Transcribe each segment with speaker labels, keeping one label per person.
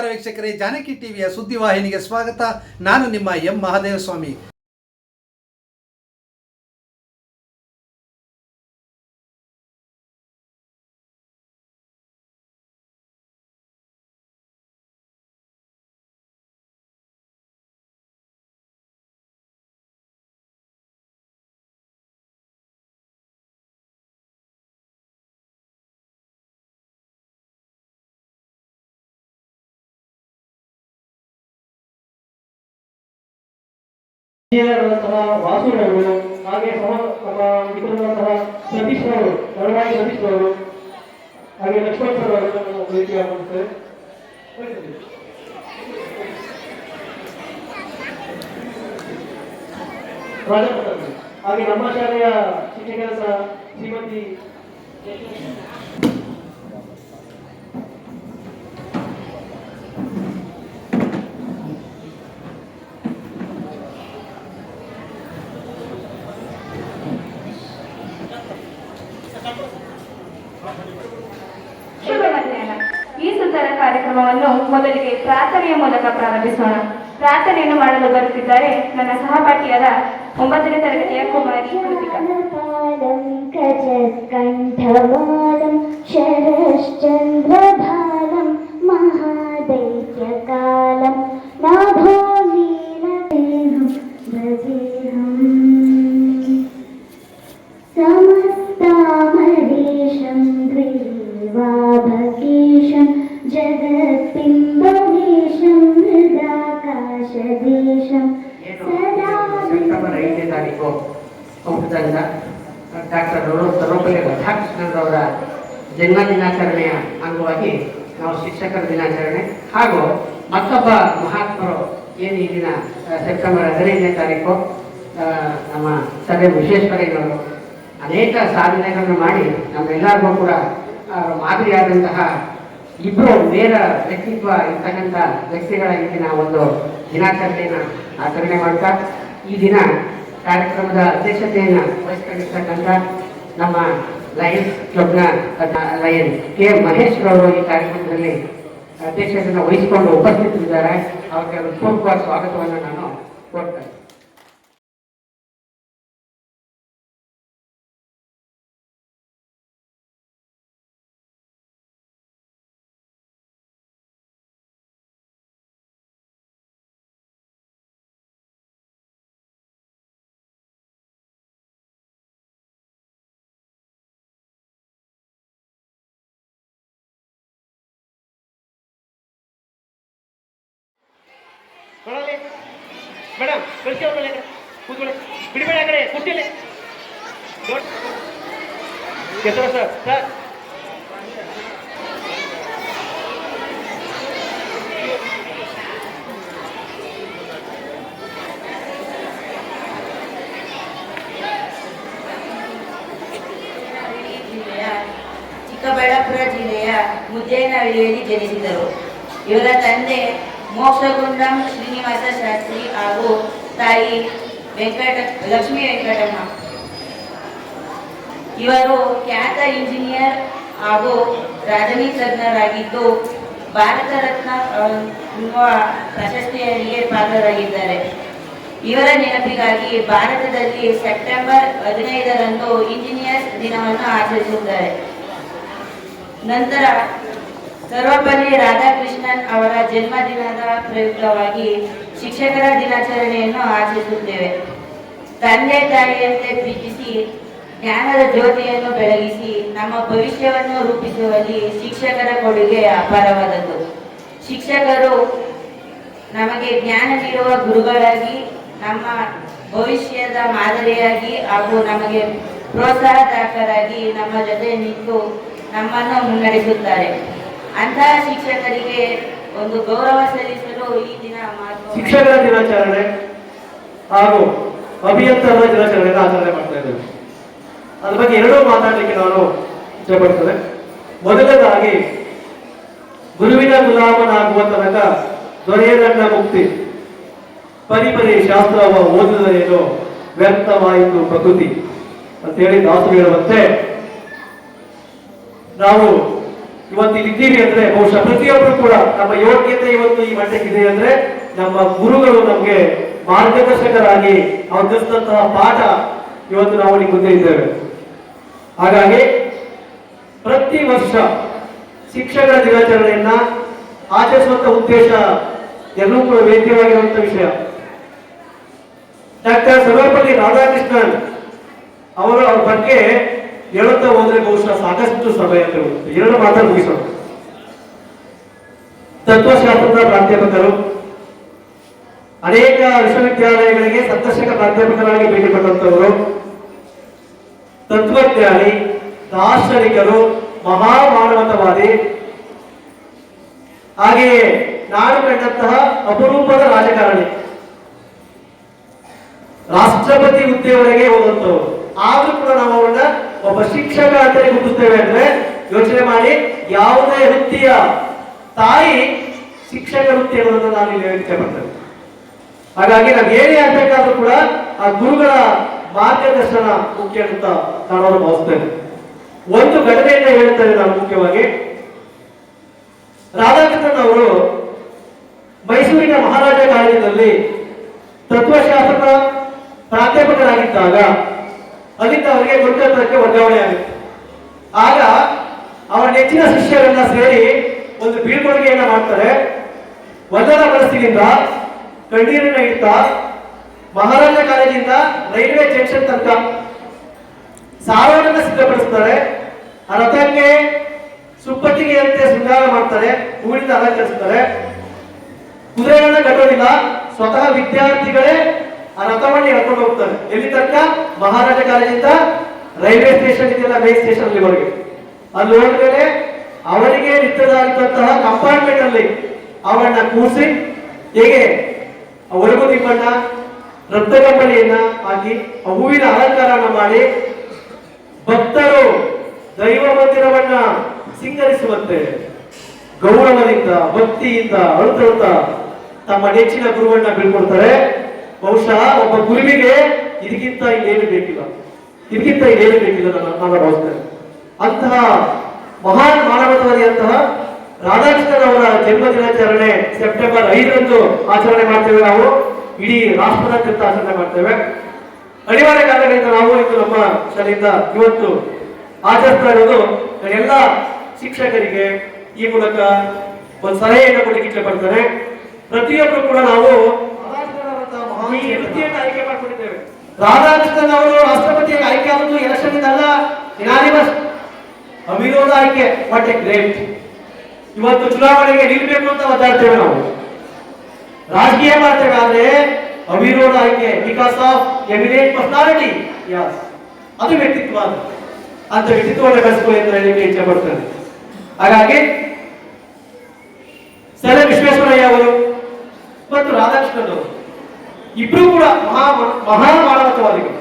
Speaker 1: ನಮಸ್ಕಾರ ವೀಕ್ಷಕರೇ ಜಾನಕಿ ಟಿವಿಯ ಸುದ್ದಿವಾಹಿನಿಗೆ ಸ್ವಾಗತ. ನಾನು ನಿಮ್ಮ ಎಂ. ಮಹಾದೇವಸ್ವಾಮಿ.
Speaker 2: ಇಂಜಿನಿಯರ್ಗಳಂತಹ ವಾಸುರವರು ಹಾಗೆ ಸಹ ನಮ್ಮ ಮಿತ್ರರಂತಹ ಸತೀಶ್ ಅವರು ನರವಾಣಿ ಸತೀಶ್ ಅವರು, ಹಾಗೆ ಲಕ್ಷ್ಮಣ್ ಸರ್ ಅವರನ್ನು ನಾವು ಭೇಟಿಯಾಗ ಮಾಡ್ತೇವೆ ಹಾಗೆ ನಮ್ಮ ಶಾಲೆಯ
Speaker 3: ಶಿಕ್ಷಕರ ಸಹ ಶ್ರೀಮತಿ ಪ್ರಾರ್ಥನೆಯ ಮೂಲಕ ಪ್ರಾರಂಭಿಸೋಣ ಪ್ರಾರ್ಥನೆಯನ್ನು ಮಾಡಲು ಬರುತ್ತಿದ್ದಾರೆ ನನ್ನ ಸಹಪಾಠಿಯಾದ ಒಂಬತ್ತನೇ ತರಗತಿಯ ಕುಮಾರಿ ಕೃತಿಕ
Speaker 4: ಕಂಠವಾಲಂ ಶರಶ್ಚಂದ್ರ ಭಾಲಂ ಮಹಾದೈತ್ಯಕಾಲಂ
Speaker 5: ಸೆಪ್ಟೆಂಬರ್ ಐದನೇ ತಾರೀಕು. ಸಂಪುಟದಿಂದ ಡಾಕ್ಟರ್ ಸರ್ವಪಲ್ಲಿ ರಾಧಾಕೃಷ್ಣರವರ ಜನ್ಮ ದಿನಾಚರಣೆಯ ಅಂಗವಾಗಿ ನಾವು ಶಿಕ್ಷಕರ ದಿನಾಚರಣೆ. ಹಾಗೂ ಮತ್ತೊಬ್ಬ ಮಹಾತ್ಮರು ಏನು ಈ ದಿನ ಸೆಪ್ಟೆಂಬರ್ ಹದಿನೈದನೇ ತಾರೀಕು ನಮ್ಮ ಸರ್ ವಿಶ್ವೇಶ್ವರಯ್ಯನವರು ಅನೇಕ ಸಾಧನೆಗಳನ್ನು ಮಾಡಿ ನಮ್ಮೆಲ್ಲರಿಗೂ ಕೂಡ ಮಾದರಿಯಾದಂತಹ ಇಬ್ಬರು ನೇರ ವ್ಯಕ್ತಿತ್ವ ಇರ್ತಕ್ಕಂಥ ವ್ಯಕ್ತಿಗಳ ಇಂದಿನ ಒಂದು ದಿನಾಚರಣೆಯನ್ನು ಆಚರಣೆ ಮಾಡ್ತಾ, ಈ ದಿನ ಕಾರ್ಯಕ್ರಮದ ಅಧ್ಯಕ್ಷತೆಯನ್ನು ವಹಿಸ್ಕೊಂಡಿರ್ತಕ್ಕಂಥ ನಮ್ಮ ಲಯನ್ಸ್ ಕ್ಲಬ್ನ ಲಯನ್ ಕೆ ಮಹೇಶ್ ಅವರು ಈ ಕಾರ್ಯಕ್ರಮದಲ್ಲಿ ಅಧ್ಯಕ್ಷತೆಯನ್ನು ವಹಿಸಿಕೊಂಡು ಉಪಸ್ಥಿತರಿದ್ದಾರೆ. ಅವರಿಗೆ ಹೃತ್ಪೂರ್ವಕ ಸ್ವಾಗತವನ್ನು ನಾನು ಕೋರ್ತೇನೆ
Speaker 2: ಕೊಡಲಿ ಮೇಡಮ್, ಕಳಿಸಿ ಅವ್ರನ್ನ ಕೂತ್ಕೊಳ್ಳಿ. ಬಿಡಿಬೇಡ ಆ ಕಡೆ ಕೂತಿಲ್ಲ ಸರ್ ಸರ್.
Speaker 6: ಚಿಕ್ಕಬಳ್ಳಾಪುರ ಜಿಲ್ಲೆಯ ಮುದ್ದೇನಹಳ್ಳಿಯಲ್ಲಿ ಜನಿಸಿದರು. ಇವರ ತಂದೆ ಮೋಕ್ಷಗುಂಡಂ ಶ್ರೀನಿವಾಸ ಶಾಸ್ತ್ರಿ ಹಾಗೂ ತಾಯಿ ವೆಂಕಟ, ಲಕ್ಷ್ಮೀ ವೆಂಕಟಮ್ಮ. ಇವರು ಖ್ಯಾತ ಇಂಜಿನಿಯರ್ ಹಾಗೂ ರಾಜನಿ ತಜ್ಞರಾಗಿದ್ದು, ಭಾರತ ರತ್ನ ಪ್ರಶಸ್ತಿಯರಿಗೆ ಪಾತ್ರರಾಗಿದ್ದಾರೆ. ಇವರ ನೆನಪಿಗಾಗಿ ಭಾರತದಲ್ಲಿ ಸೆಪ್ಟೆಂಬರ್ ಹದಿನೈದರಂದು ಇಂಜಿನಿಯರ್ಸ್ ದಿನವನ್ನು ಆಚರಿಸುತ್ತಾರೆ. ನಂತರ ಸರ್ವಪಲ್ಲಿ ರಾಧಾಕೃಷ್ಣನ್ ಅವರ ಜನ್ಮದಿನದ ಪ್ರಯುಕ್ತವಾಗಿ ಶಿಕ್ಷಕರ ದಿನಾಚರಣೆಯನ್ನು ಆಚರಿಸುತ್ತೇವೆ. ತಂದೆ ತಾಯಿಯಂತೆ ಪ್ರೀತಿಸಿ, ಜ್ಞಾನದ ಜ್ಯೋತಿಯನ್ನು ಬೆಳಗಿಸಿ, ನಮ್ಮ ಭವಿಷ್ಯವನ್ನು ರೂಪಿಸುವಲ್ಲಿ ಶಿಕ್ಷಕರ ಕೊಡುಗೆ ಅಪಾರವಾದದ್ದು. ಶಿಕ್ಷಕರು ನಮಗೆ ಜ್ಞಾನ ನೀಡುವ ಗುರುಗಳಾಗಿ, ನಮ್ಮ ಭವಿಷ್ಯದ ಮಾದರಿಯಾಗಿ ಹಾಗೂ ನಮಗೆ ಪ್ರೋತ್ಸಾಹದಾಯಕರಾಗಿ ನಮ್ಮ ಜೊತೆ ನಿಂತು ನಮ್ಮನ್ನು ಮುನ್ನಡೆಸುತ್ತಾರೆ. ಅಂತಹ ಶಿಕ್ಷಕರಿಗೆ ಒಂದು ಗೌರವ ಸಲ್ಲಿಸಲು ಈ ದಿನ
Speaker 2: ಶಿಕ್ಷಕರ ದಿನಾಚರಣೆ ಹಾಗೂ ಅಭಿಯಂತರ ದಿನಾಚರಣೆಯನ್ನು ಆಚರಣೆ ಮಾಡ್ತಾ ಇದ್ದೇವೆ. ಅದ್ರ ಬಗ್ಗೆ ಎರಡೂ ಮಾತಾಡಲಿಕ್ಕೆ ನಾನು ಇಷ್ಟಪಡ್ತೇನೆ. ಮೊದಲನೇದಾಗಿ, ಗುರುವಿನ ಗುಲಾಮನಾಗುವ ತನಕ ದೊರೆಯದಣ್ಣ ಮುಕ್ತಿ, ಪರಿಪರಿ ಶಾಸ್ತ್ರವ ಓದಿದರೇನು ವ್ಯರ್ಥವಾಯಿತು ಪ್ರಕೃತಿ. ಅಂತೇಳಿ ದಾಸರು ಹೇಳುವಂತೆ, ನಾವು ಇವತ್ತು ಇಲ್ಲಿದ್ದೀವಿ ಅಂದ್ರೆ ಬಹುಶಃ ಪ್ರತಿಯೊಬ್ಬರು ಕೂಡ ನಮ್ಮ ಯೋಗ್ಯತೆ ಇವತ್ತು ಈ ಮಟ್ಟಕ್ಕಿದೆ ಅಂದ್ರೆ ನಮ್ಮ ಗುರುಗಳು ನಮಗೆ ಮಾರ್ಗದರ್ಶಕರಾಗಿ ಅವ್ರು ಪಾಠ ಇವತ್ತು ನಾವು ಇಲ್ಲಿ ಮುಂದೆ ಇದ್ದೇವೆ ಹಾಗಾಗಿ ಪ್ರತಿ ವರ್ಷ ಶಿಕ್ಷಕರ ದಿನಾಚರಣೆಯನ್ನ ಆಚರಿಸುವಂತ ಉದ್ದೇಶ ಎಲ್ಲರೂ ಕೂಡ ವೇದ್ಯವಾಗಿರುವಂತ ವಿಷಯ. ಡಾಕ್ಟರ್ ಸರ್ವಪಲ್ಲಿ ರಾಧಾಕೃಷ್ಣನ್ ಅವರು ಅವ್ರ ಬಗ್ಗೆ ಹೇಳುತ್ತಾ ಹೋದ್ರೆ ಬಹುಶಃ ಸಾಕಷ್ಟು ಸಮಯ ತಗೊಳುತ್ತೆ ಎರಡು ಮಾತ್ರ ಮುಗಿಸೋಣ. ತತ್ವಶಾಸ್ತ್ರದ ಪ್ರಾಧ್ಯಾಪಕರು, ಅನೇಕ ವಿಶ್ವವಿದ್ಯಾಲಯಗಳಿಗೆ ಸಂದರ್ಶಕ ಪ್ರಾಧ್ಯಾಪಕರಾಗಿ ಭೇಟಿ ಕೊಟ್ಟಂತವರು ತತ್ವಜ್ಞಾನಿ, ದಾರ್ಶನಿಕರು, ಮಹಾಮಾನವತವಾದಿ, ಹಾಗೆಯೇ ನಾನು ಕಂಡಂತಹ ಅಪರೂಪದ ರಾಜಕಾರಣಿ, ರಾಷ್ಟ್ರಪತಿ ಹುದ್ದೆಯವರೆಗೆ ಹೋದಂತವ್ರು ಆದ್ರೂ ಕೂಡ ನಾವು ಅವರನ್ನ ಒಬ್ಬ ಶಿಕ್ಷಕ ಅಂತಲೇ ಗುರುತಿಸ್ತೇವೆ ಅಂದ್ರೆ ಯೋಚನೆ ಮಾಡಿ, ಯಾವುದೇ ವೃತ್ತಿಯ ತಾಯಿ ಶಿಕ್ಷಕ ವೃತ್ತಿ ಅನ್ನೋದನ್ನ ನಾನು ಇಲ್ಲಿ ವ್ಯಕ್ತ ಹಾಗಾಗಿ ನಾವು ಏನೇ ಆಗ್ಬೇಕಾದ್ರೂ ಕೂಡ ಆ ಗುರುಗಳ ಮಾರ್ಗದರ್ಶನ ಮುಖ್ಯ ಅಂತ ನಾನು ಭಾವಿಸ್ತೇನೆ. ಒಂದು ಘಟನೆಯನ್ನ ಹೇಳ್ತೇನೆ ನಾನು ಮುಖ್ಯವಾಗಿ. ರಾಧಾಕೃಷ್ಣನ್ ಅವರು ಮೈಸೂರಿನ ಮಹಾರಾಜ ಕಾಲೇಜಿನಲ್ಲಿ ತತ್ವಶಾಸ್ತ್ರದ ಪ್ರಾಧ್ಯಾಪಕರಾಗಿದ್ದಾಗ ಅಲ್ಲಿಂದ ಅವರಿಗೆ ಗುರುಕಲ್ಪಕ್ಕೆ ವರ್ಗಾವಣೆ ಆಗುತ್ತೆ. ಆಗ ಅವರ ನೆಚ್ಚಿನ ಶಿಷ್ಯರನ್ನ ಸೇರಿ ಒಂದು ಬೀಳ್ಕೊಡುಗೆಯನ್ನ ಮಾಡ್ತಾರೆ. ಒಂದರ ಮನಸ್ಸಿನಿಂದ, ಕಣ್ಣೀರನ್ನ ಇಡ್ತಾ, ಮಹಾರಾಜ ಕಾಲೇಜಿಂದ ರೈಲ್ವೆ ಜಂಕ್ಷನ್ ತನಕ ಸಾರವನ್ನ ಸಿದ್ಧಪಡಿಸ್ತಾರೆ. ಆ ರಥಕ್ಕೆ ಸುಪ್ಪತ್ತಿಗೆಯಂತೆ ಶೃಂಗಾರ ಮಾಡ್ತಾರೆ, ಹೂವಿನಿಂದ ಅಲಂಕರಿಸ್ತಾರೆ. ಕುದುರೆಗಳನ್ನ ಕಟ್ಟೋದಿಲ್ಲ, ಸ್ವತಃ ವಿದ್ಯಾರ್ಥಿಗಳೇ ಆ ರಥವನ್ನು ಎಳ್ಕೊಂಡು ಹೋಗ್ತಾರೆ ಎಲ್ಲಿ ತನಕ? ಮಹಾರಾಜ ಕಾಲೇಜಿಂದ ರೈಲ್ವೆ ಸ್ಟೇಷನ್ ಇದೆಯಲ್ಲ ಮೇನ್ ಸ್ಟೇಷನ್ ಅಲ್ಲಿವರೆಗೆ ಅಲ್ಲಿ ಹೋದ್ಮೇಲೆ ಅವರಿಗೆ ನಿತ್ಯದಾಗಿದ್ದಂತಹ ಕಂಪಾರ್ಟ್ಮೆಂಟ್ ಅಲ್ಲಿ ಅವನ್ನ ಕೂಸಿ ಹೇಗೆ ಒಳಗು ತಿಮ್ಮಣ್ಣ, ರಕ್ತ ಕಂಬಳಿಯನ್ನ ಹಾಕಿ ಆ ಹೂವಿನ ಅಲಂಕಾರನ ಮಾಡಿ ಭಕ್ತರು ದೈವ ಮಂದಿರವನ್ನ ಸಿಂಗರಿಸುವಂತೆ ಗೌರವದಿಂದ, ಭಕ್ತಿಯಿಂದ ಅಳುತ್ತ ತಮ್ಮ ನೆಚ್ಚಿನ ಗುರುವನ್ನ ಬೀಳ್ಕೊಡ್ತಾರೆ ಬಹುಶಃ ಒಬ್ಬ ಗುರುವಿಗೆ ಇದಕ್ಕಿಂತ ಇನ್ನೇನು ಬೇಕಿಲ್ಲ. ಇದಕ್ಕಿಂತ ಇನ್ನೇನು ಬೇಕಿಲ್ಲ ನನ್ನ ನಾನು ಭಾವಿಸ್ತೇನೆ ಅಂತಹ ಮಹಾನ್ ಮಾನವತವಾದಿಯಂತಹ ರಾಧಾಕೃಷ್ಣನ್ ಅವರ ಜನ್ಮ ದಿನಾಚರಣೆ ಸೆಪ್ಟೆಂಬರ್ ಐದರಂದು ಆಚರಣೆ ಮಾಡ್ತೇವೆ ನಾವು. ಇಡೀ ರಾಷ್ಟ್ರದಾದ್ಯಂತ ಆಚರಣೆ ಮಾಡ್ತೇವೆ. ಅನಿವಾರ್ಯ ಕಾರಣಗಳಿಂದ ನಾವು ಇಂದು ನಮ್ಮ ಶಾಲೆಯಿಂದ ಇವತ್ತು ಆಚರಿಸ್ತಾ ಇರೋದು ಎಲ್ಲ ಶಿಕ್ಷಕರಿಗೆ ಈ ಮೂಲಕ ಒಂದು ಸಲಹೆಯನ್ನು ಕೊಡಲಿಕ್ಕೆ ಇಷ್ಟಪಡ್ತಾರೆ ಪ್ರತಿಯೊಬ್ಬರು ಕೂಡ ನಾವು ಆಯ್ಕೆ ಮಾಡಿಕೊಂಡಿದ್ದೇವೆ. ರಾಧಾಕೃಷ್ಣನ್ ಅವರು ರಾಷ್ಟ್ರಪತಿಯಾಗಿ ಆಯ್ಕೆ ಆಗುವುದು ಎಲೆಕ್ಷನ್ ಇಂದಲ್ಲ ಇನಾನಿಮಸ್ ಅವಿರೋಧ ಆಯ್ಕೆ. ವಾಟ್ ಎ ಗ್ರೇಟ್ ಇವತ್ತು ಚುನಾವಣೆಗೆ ನಿಲ್ಬೇಕು ಅಂತ ಒದ್ದಾಡ್ತೇವೆ ನಾವು. ರಾಜಕೀಯ ಮಾಡ್ತೇವೆ ಆದ್ರೆ ಅವಿರೋಧ ಆಯ್ಕೆ because of eminent personality yes ಅದು ವ್ಯಕ್ತಿತ್ವ. ಅಂತ ವ್ಯಕ್ತಿತ್ವವನ್ನು ಬೆಳೆಸ್ಕೊಳ್ಳಿ ಅಂತ ಹೇಳಲಿಕ್ಕೆ ಇಚ್ಛೆ ಪಡ್ತೇನೆ. ಹಾಗಾಗಿ ಸರ್ ವಿಶ್ವೇಶ್ವರಯ್ಯ ಅವರು ಮತ್ತು ರಾಧಾಕೃಷ್ಣನ್ ಅವರು. ಇಬ್ರು ಕೂಡ ಮಹಾ ಮಹಾ ಮಾನವತವಾದಿಗಳು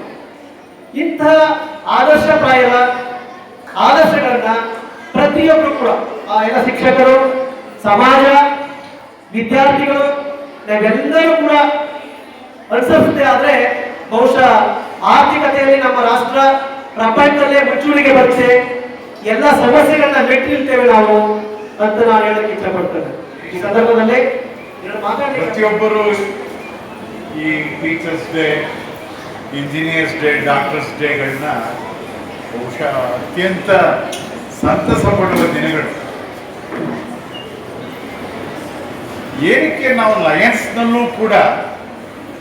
Speaker 2: ಇಂತಹ ಆದರ್ಶಪ್ರಾಯದ ಆದರ್ಶಗಳನ್ನ ಪ್ರತಿಯೊಬ್ಬರು ಕೂಡ, ಆ ಎಲ್ಲ ಶಿಕ್ಷಕರು, ಸಮಾಜ, ವಿದ್ಯಾರ್ಥಿಗಳು, ನಾವೆಲ್ಲರೂ ಕೂಡ ಅನುಸರಿಸುತ್ತೆ ಆದ್ರೆ ಬಹುಶಃ ಆರ್ಥಿಕತೆಯಲ್ಲಿ ನಮ್ಮ ರಾಷ್ಟ್ರ ಪ್ರಪಂಚದಲ್ಲೇ ಮುಚ್ಚುಳಿಗೆ ಬರುತ್ತೆ. ಎಲ್ಲ ಸಮಸ್ಯೆಗಳನ್ನ ಮೆಟ್ಟಿ ನಿಲ್ತೇವೆ ನಾವು ಅಂತ ನಾನು ಹೇಳಕ್ಕೆ ಇಷ್ಟಪಡ್ತೇನೆ. ಈ ಸಂದರ್ಭದಲ್ಲಿ
Speaker 7: ಪ್ರತಿಯೊಬ್ಬರು ಈ teachers day engineers day doctors ಡೇಗಳನ್ನ ಬಹುಶಃ ಅತ್ಯಂತ ಸಂತಸ ಪಡುವ ದಿನಗಳು. ಏನಕ್ಕೆ ನಾವು ಲಯನ್ಸ್ನಲ್ಲೂ ಕೂಡ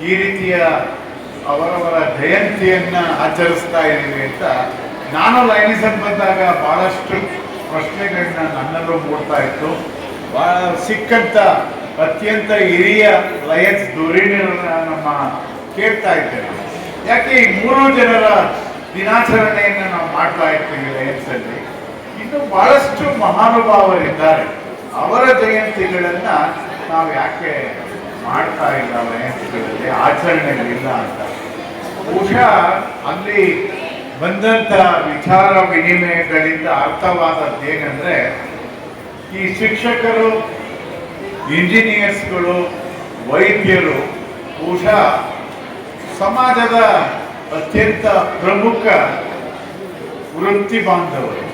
Speaker 7: ಈ ರೀತಿಯ ಅವರವರ ಜಯಂತಿಯನ್ನ ಆಚರಿಸ್ತಾ ಇದ್ದೀವಿ ಅಂತ ನಾನು ಲಯನ್ಸ್ ಅಂತ ಬಂದಾಗ ಬಹಳಷ್ಟು ಪ್ರಶ್ನೆಗಳನ್ನ ನನ್ನಲ್ಲೂ ಮೂಡ್ತಾ ಇತ್ತು. ಬಹಳ ಸಿಕ್ಕಂತ ಅತ್ಯಂತ ಹಿರಿಯ ಲಯನ್ಸ್ ಧುರೀಣರನ್ನ ನಮ್ಮ ಕೇಳ್ತಾ ಇದ್ದೇವೆ. ಯಾಕೆ ಈ ಮೂರು ಜನರ ದಿನಾಚರಣೆಯನ್ನು ನಾವು ಮಾಡ್ತಾ ಇರ್ತೀವಿ ಲಯನ್ಸ್ ಅಲ್ಲಿ ಇನ್ನು ಬಹಳಷ್ಟು ಮಹಾನುಭಾವರಿದ್ದಾರೆ. ಅವರ ಜಯಂತಿಗಳನ್ನ ನಾವು ಯಾಕೆ ಮಾಡ್ತಾ ಇಲ್ಲ ಲಯನ್ಸ್ಗಳಲ್ಲಿ ಆಚರಣೆಗಳಿಲ್ಲ ಅಂತ? ಬಹುಶಃ ಅಲ್ಲಿ ಬಂದಂತ ವಿಚಾರ ವಿನಿಮಯಗಳಿಂದ ಅರ್ಥವಾದದ್ದು ಏನಂದ್ರೆ, ಈ ಶಿಕ್ಷಕರು ಇಂಜಿನಿಯರ್ಸ್ಗಳು, ವೈದ್ಯರು ಬಹುಶಃ ಸಮಾಜದ ಅತ್ಯಂತ ಪ್ರಮುಖ ವೃತ್ತಿ ಬಾಂಧವರು.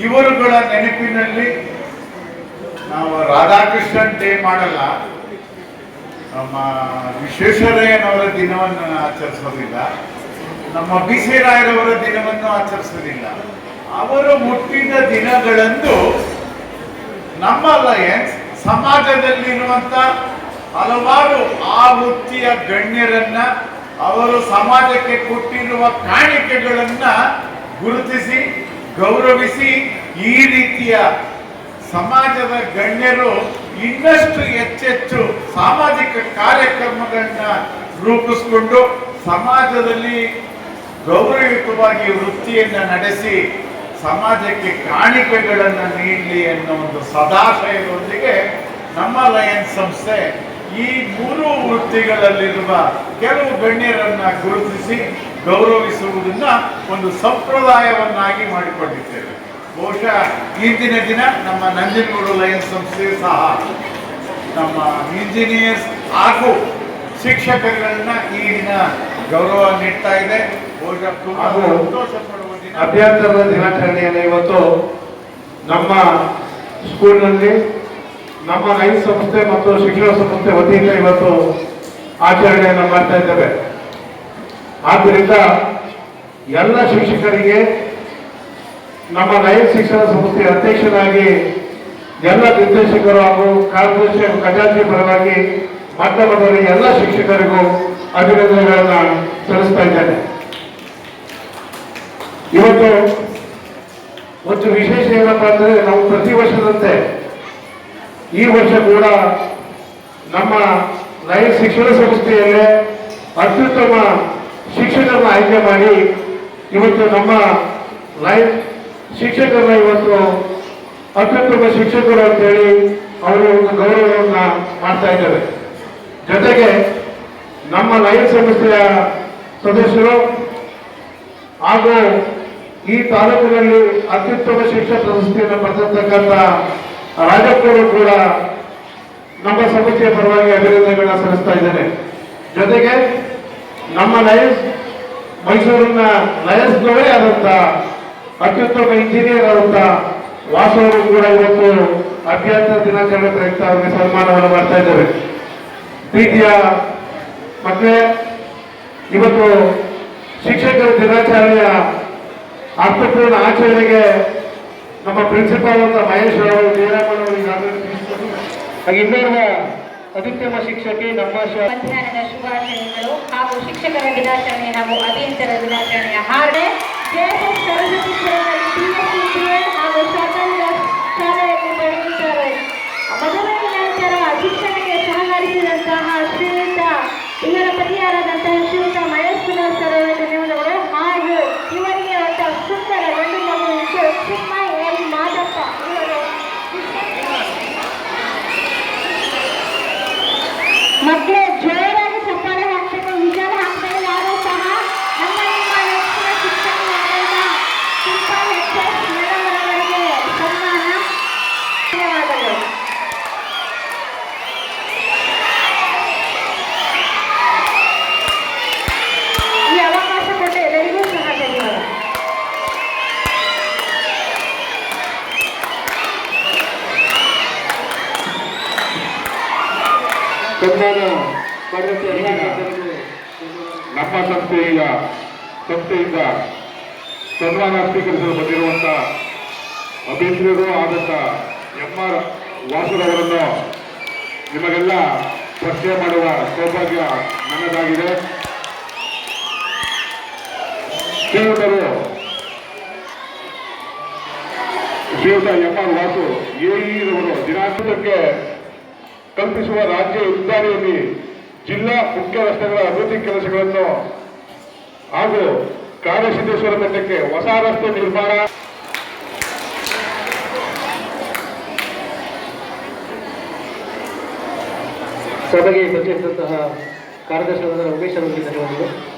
Speaker 7: ಇವರುಗಳ ನೆನಪಿನಲ್ಲಿ ನಾವು ರಾಧಾಕೃಷ್ಣನ್ ಡೇ ಮಾಡಲ್ಲ. ನಮ್ಮ ವಿಶ್ವೇಶ್ವರಯ್ಯನವರ ದಿನವನ್ನು ಆಚರಿಸೋದಿಲ್ಲ. ನಮ್ಮ ಬಿ ಸಿ ರಾಯರವರ ದಿನವನ್ನು ಆಚರಿಸೋದಿಲ್ಲ. ಅವರು ಮುಟ್ಟಿದ ದಿನಗಳಂದು ನಮ್ಮ ಲಯನ್ಸ್ ಸಮಾಜದಲ್ಲಿರುವಂತ ಹಲವಾರು ಆ ವೃತ್ತಿಯ ಗಣ್ಯರನ್ನ ಅವರು ಸಮಾಜಕ್ಕೆ ಕೊಟ್ಟಿರುವ ಕಾಣಿಕೆಗಳನ್ನ ಗುರುತಿಸಿ, ಗೌರವಿಸಿ ಈ ರೀತಿಯ ಸಮಾಜದ ಗಣ್ಯರು ಇನ್ನಷ್ಟು ಹೆಚ್ಚೆಚ್ಚು ಸಾಮಾಜಿಕ ಕಾರ್ಯಕ್ರಮಗಳನ್ನ ರೂಪಿಸಿಕೊಂಡು ಸಮಾಜದಲ್ಲಿ ಗೌರವಯುತವಾಗಿ ವೃತ್ತಿಯನ್ನ ನಡೆಸಿ ಸಮಾಜಕ್ಕೆ ಕಾಣಿಕೆಗಳನ್ನು ನೀಡಲಿ ಅನ್ನೋ ಒಂದು ಸದಾಶಯದೊಂದಿಗೆ ನಮ್ಮ ಲಯನ್ಸ್ ಸಂಸ್ಥೆ ಈ ಮೂರು ವೃತ್ತಿಗಳಲ್ಲಿರುವ ಕೆಲವು ಗಣ್ಯರನ್ನ ಗುರುತಿಸಿ ಗೌರವಿಸುವುದನ್ನ ಒಂದು ಸಂಪ್ರದಾಯವನ್ನಾಗಿ ಮಾಡಿಕೊಂಡಿದ್ದೇವೆ. ಬಹುಶಃ ಇಂದಿನ ದಿನ ನಮ್ಮ ನಂಜನಗೂಡು ಲಯನ್ಸ್ ಸಂಸ್ಥೆಯು ಸಹ ನಮ್ಮ ಇಂಜಿನಿಯರ್ಸ್ ಹಾಗೂ ಶಿಕ್ಷಕರನ್ನ ಈ ದಿನ ಗೌರವ ನೀಡ್ತಾ ಇದೆ. ಬಹುಶಃ ಸಂತೋಷ
Speaker 8: ಅಭ್ಯಂತರದ ದಿನಾಚರಣೆಯನ್ನು ಇವತ್ತು ನಮ್ಮ ಸ್ಕೂಲ್ನಲ್ಲಿ ನಮ್ಮ ರೈತ ಸಂಸ್ಥೆ ಮತ್ತು ಶಿಕ್ಷಣ ಸಂಸ್ಥೆ ವತಿಯಿಂದ ಇವತ್ತು ಆಚರಣೆಯನ್ನು ಮಾಡ್ತಾ ಇದ್ದೇವೆ. ಆದ್ದರಿಂದ ಎಲ್ಲ ಶಿಕ್ಷಕರಿಗೆ, ನಮ್ಮ ರೈತ ಶಿಕ್ಷಣ ಸಂಸ್ಥೆ ಅಧ್ಯಕ್ಷರಾಗಿ, ಎಲ್ಲ ನಿರ್ದೇಶಕರು ಹಾಗೂ ಕಾರ್ಯದರ್ಶಿ ಖಜಾಂಚಿ ಪರವಾಗಿ ಮಾಧ್ಯಮದಲ್ಲಿ ಎಲ್ಲ ಶಿಕ್ಷಕರಿಗೂ ಅಭಿನಂದನೆಗಳನ್ನು ಸಲ್ಲಿಸ್ತಾ ಇದ್ದೇನೆ. ಇವತ್ತು ಒಂದು ವಿಶೇಷ ಏನಪ್ಪ ಅಂದರೆ ನಾವು ಪ್ರತಿ ವರ್ಷದಂತೆ ಈ ವರ್ಷ ಕೂಡ ನಮ್ಮ ಲೈವ್ ಶಿಕ್ಷಣ ಸಂಸ್ಥೆಯಲ್ಲೇ ಅತ್ಯುತ್ತಮ ಶಿಕ್ಷಕರನ್ನ ಆಯ್ಕೆ ಮಾಡಿ ಇವತ್ತು ನಮ್ಮ ಲೈವ್ ಶಿಕ್ಷಕರನ್ನ ಇವತ್ತು ಅತ್ಯುತ್ತಮ ಶಿಕ್ಷಕರು ಅಂತೇಳಿ ಅವರು ಒಂದು ಗೌರವವನ್ನು ಮಾಡ್ತಾ ಇದ್ದಾರೆ. ಜೊತೆಗೆ ನಮ್ಮ ಲೈವ್ ಸಂಸ್ಥೆಯ ಸದಸ್ಯರು ಹಾಗೂ ಈ ತಾಲೂಕಿನಲ್ಲಿ ಅತ್ಯುತ್ತಮ ಶಿಕ್ಷಣ ಪ್ರಶಸ್ತಿಯನ್ನು ಪಡೆದಿರ್ತಕ್ಕಂಥ ರಾಜಪ್ಪರು ಕೂಡ ನಮ್ಮ ಸಮಿತಿಯ ಪರವಾಗಿ ಅಭಿನಂದನೆಗಳನ್ನ ಸಲ್ಲಿಸ್ತಾ ಇದ್ದೇನೆ. ಜೊತೆಗೆ ನಮ್ಮ ಲಯನ್ಸ್, ಮೈಸೂರಿನ ಲಯನ್ಸ್ನವೇ ಆದಂಥ ಅತ್ಯುತ್ತಮ ಇಂಜಿನಿಯರ್ ಆದಂಥ ವಾಸವರು ಕೂಡ ಇವತ್ತು ಅಭ್ಯಂತರ ದಿನಾಚರಣೆ ಪ್ರಯುಕ್ತ ಅವರಿಗೆ ಸನ್ಮಾನವನ್ನು ಮಾಡ್ತಾ ಇದ್ದಾರೆ. ಪ್ರೀತಿಯ ಮತ್ತೆ ಇವತ್ತು ಶಿಕ್ಷಕರ ದಿನಾಚರಣೆಯ ಅರ್ಥಪೂರ್ಣ ಆಚರಣೆಗೆ ನಮ್ಮ ಪ್ರಿನ್ಸಿಪಾಲ್ ಅಂತ ಮಹೇಶ್ ಅವರು ಹಾಗೆ ಅತ್ಯುತ್ತಮ ಶಿಕ್ಷಕಿ ನಮ್ಮ
Speaker 9: ಮಧ್ಯಾಹ್ನದ ಶುಭಾಶಯಗಳು ಹಾಗೂ ಶಿಕ್ಷಕರ ದಿನಾಚರಣೆ ಹಾಗೂ ಅಭಿಯಂತರ ದಿನಾಚರಣೆಯ ಹಾರ್ಡೆ. ನಮ್ಮ
Speaker 8: ಸಂಸ್ಥೆಯ ಸಂಸ್ಥೆಯಿಂದ ಸನ್ಮಾನ ಸ್ವೀಕರಿಸಲು ಬಂದಿರುವಂತಹ ಅಭಿನೇತರು ಆದಂತ ಎಂ ಆರ್ ವಾಸುರವರನ್ನು ನಿಮಗೆಲ್ಲ ಪರಿಚಯ ಮಾಡುವ ಸೌಭಾಗ್ಯ ನನ್ನದಾಗಿದೆ. ಶ್ರೀಯುತರು, ಶ್ರೀಯುತ ಎಂ ಆರ್ ವಾಸು, ಎಇರವರು ದಿನಾಂಕಕ್ಕೆ ಕಲ್ಪಿಸುವ ರಾಜ್ಯ ಹೆದ್ದಾರಿಯಲ್ಲಿ ಜಿಲ್ಲಾ ಮುಖ್ಯ ರಸ್ತೆಗಳ ಅಭಿವೃದ್ಧಿ ಕೆಲಸಗಳನ್ನು ಹಾಗೂ ಕಾರ್ಯಸಿದ್ದೇಶ್ವರ ಬೆಟ್ಟಕ್ಕೆ ಹೊಸ ರಸ್ತೆ ನಿರ್ಮಾಣ.
Speaker 2: ಸಭೆಗೆ ಬಂದಿರತಕ್ಕಂತಹ ಕಾರ್ಯದರ್ಶಿ ಉಮೇಶ್ ಅವರಿಗೆ ಧನ್ಯವಾದಗಳು.